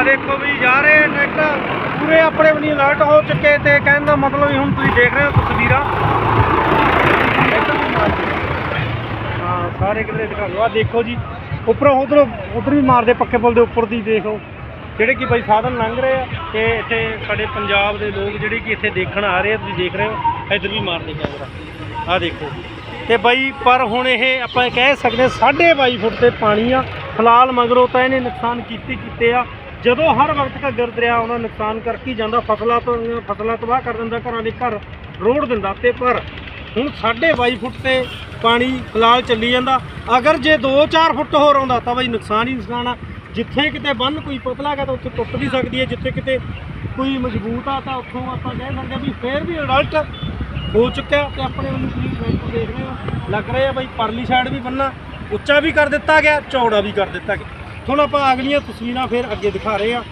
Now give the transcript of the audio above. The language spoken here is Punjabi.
ਆ ਦੇਖੋ ਵੀ ਜਾ ਰਹੇ ਟਰੈਕਟਰ ਪੂਰੇ ਆਪਣੇ ਬਣੀ ਅਲਰਟ ਹੋ ਚੁੱਕੇ ਤੇ ਕਹਿਣ ਦਾ ਮਤਲਬ ਵੀ ਹੁਣ ਤੁਸੀਂ ਦੇਖ ਰਹੇ ਹੋ ਤਸਵੀਰਾਂ। ਹਾਂ, ਸਾਰੇ ਕਿਧਰੇ ਦਿਖਾ ਲਓ। ਆ ਦੇਖੋ ਜੀ, ਉੱਪਰੋਂ ਉਧਰੋਂ ਉਧਰ ਵੀ ਮਾਰਦੇ ਪੱਕੇ ਪੁਲ ਦੇ ਉੱਪਰ ਦੀ ਦੇਖੋ। ਜਿਹੜੇ ਕਿ ਬਈ ਸਾਧਨ ਲੰਘ ਰਹੇ ਆ ਤੇ ਇੱਥੇ ਸਾਡੇ ਪੰਜਾਬ ਦੇ ਲੋਕ ਜਿਹੜੇ ਕਿ ਇੱਥੇ ਦੇਖਣ ਆ ਰਹੇ ਆ, ਤੁਸੀਂ ਦੇਖ ਰਹੇ ਹੋ, ਇੱਧਰ ਵੀ ਮਾਰਦੇ ਕੈਮਰਾ ਆ ਦੇਖੋ ਤੇ ਬਾਈ, ਪਰ ਹੁਣ ਇਹ ਆਪਾਂ ਕਹਿ ਸਕਦੇ ਹਾਂ 22 ਫੁੱਟ ਤੇ ਪਾਣੀ ਆ। ਫਿਲਹਾਲ ਮਗਰੋਂ ਤਾਂ ਇਹਨੇ ਨੁਕਸਾਨ ਕੀਤੀ ਕੀਤੇ ਆ। ਜਦੋਂ ਹਰ ਵਕਤ ਘੱਗਰ ਦਰਿਆ ਆਉਂਦਾ ਨੁਕਸਾਨ ਕਰਕੇ ਜਾਂਦਾ, ਫਸਲਾਂ ਤੋਂ, ਫਸਲਾਂ ਤਬਾਹ ਕਰ ਦਿੰਦਾ, ਘਰਾਂ ਦੇ ਘਰ ਰੋੜ ਦਿੰਦਾ, ਤੇ ਪਰ ਹੁਣ 22 ਫੁੱਟ ਤੇ ਪਾਣੀ ਫਿਲਹਾਲ ਚੱਲੀ ਜਾਂਦਾ। ਅਗਰ ਜੇ 2-4 ਫੁੱਟ ਹੋਰ ਆਉਂਦਾ ਤਾਂ ਬਈ ਨੁਕਸਾਨ ਹੀ ਨੁਕਸਾਨ ਆ। ਜਿੱਥੇ ਕਿਤੇ ਬੰਨ ਕੋਈ ਪਤਲਾ ਹੈਗਾ ਤਾਂ ਉੱਥੇ ਟੁੱਟ ਵੀ ਸਕਦੀ ਹੈ, ਜਿੱਥੇ ਕਿਤੇ ਕੋਈ ਮਜ਼ਬੂਤ ਆ ਤਾਂ ਉੱਥੋਂ ਆਪਾਂ ਕਹਿ ਸਕਦੇ ਹਾਂ ਵੀ ਫੇਰ ਵੀ ਅਡਲਟ ਹੋ ਚੁੱਕਿਆ ਤੇ ਆਪਣੇ ਵੱਲੋਂ ਤੁਸੀਂ ਦੇਖ ਰਹੇ ਹੋ। ਲੱਗ ਰਿਹਾ ਬਈ ਪਰਲੀ ਸਾਈਡ ਵੀ ਬੰਨਾ ਉੱਚਾ ਵੀ ਕਰ ਦਿੱਤਾ ਗਿਆ, ਚੌੜਾ ਵੀ ਕਰ ਦਿੱਤਾ ਗਿਆ। ਹੁਣ ਆਪਾਂ ਅਗਲੀਆਂ ਤਸਵੀਰਾਂ ਫਿਰ ਅੱਗੇ ਦਿਖਾ ਰਹੇ ਆ